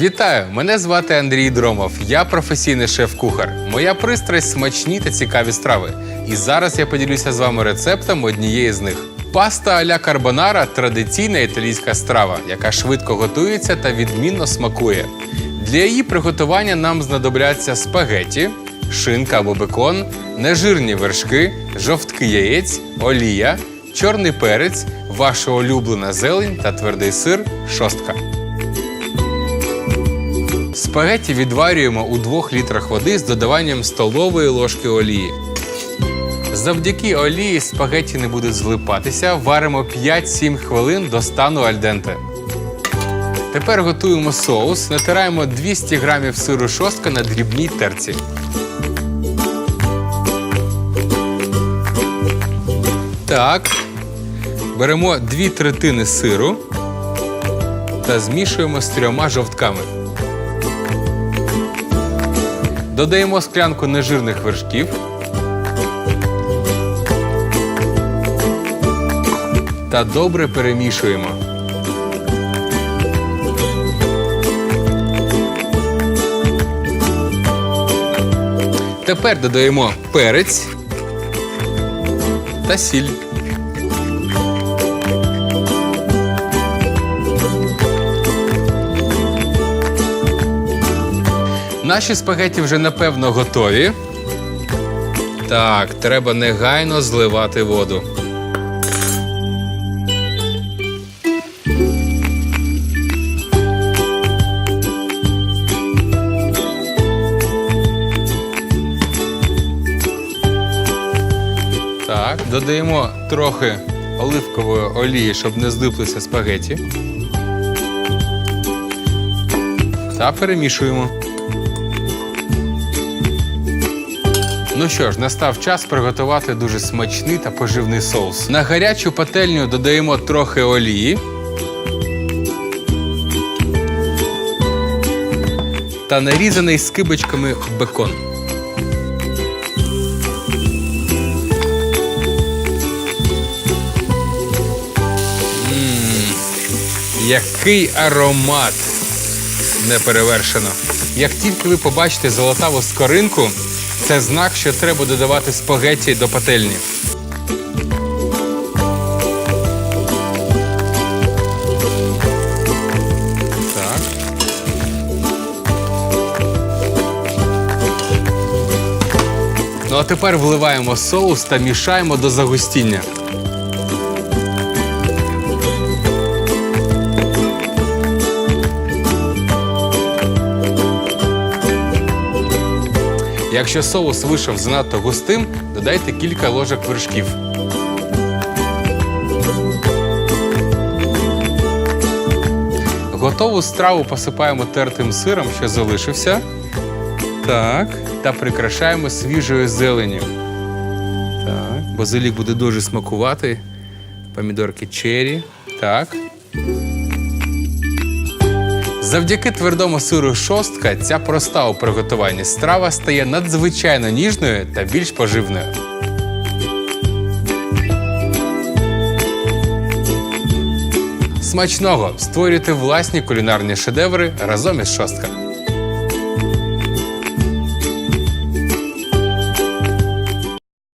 Вітаю! Мене звати Андрій Дромов. Я професійний шеф-кухар. Моя пристрасть смачні та цікаві страви. І зараз я поділюся з вами рецептом однієї з них. Паста аля карбонара традиційна італійська страва, яка швидко готується та відмінно смакує. Для її приготування нам знадобляться спагеті, шинка або бекон, нежирні вершки, жовтки яєць, олія, чорний перець, ваша улюблена зелень та твердий сир шостка. Спагетті відварюємо у 2 літрах води з додаванням столової ложки олії. Завдяки олії спагетті не будуть злипатися, варимо 5-7 хвилин до стану альденте. Тепер готуємо соус, натираємо 200 грамів сиру шостка на дрібній терці. Так. Беремо 2 третини сиру та змішуємо з трьома жовтками. Додаємо склянку нежирних вершків. Та добре перемішуємо. Тепер додаємо перець та сіль. Наші спагеті вже напевно готові. Так, треба негайно зливати воду. Так, додаємо трохи оливкової олії, щоб не злиплися спагеті. Та перемішуємо. Ну що ж, настав час приготувати дуже смачний та поживний соус. На гарячу пательню додаємо трохи олії. Та нарізаний скибочками бекон. Який аромат! Неперевершено. Як тільки ви побачите золотаву скоринку, це знак, що треба додавати спагетті до пательні. Ну а тепер вливаємо соус та мішаємо до загустіння. Якщо соус вийшов занадто густим, додайте кілька ложок вершків. Готову страву посипаємо тертим сиром, що залишився. Так. Та прикрашаємо свіжою зеленню. Так. Базилік буде дуже смакувати. Помідорки черрі. Так. Завдяки твердому сиру шостка ця проста у приготуванні страва стає надзвичайно ніжною та більш поживною. Смачного! Створюйте власні кулінарні шедеври разом із шостка.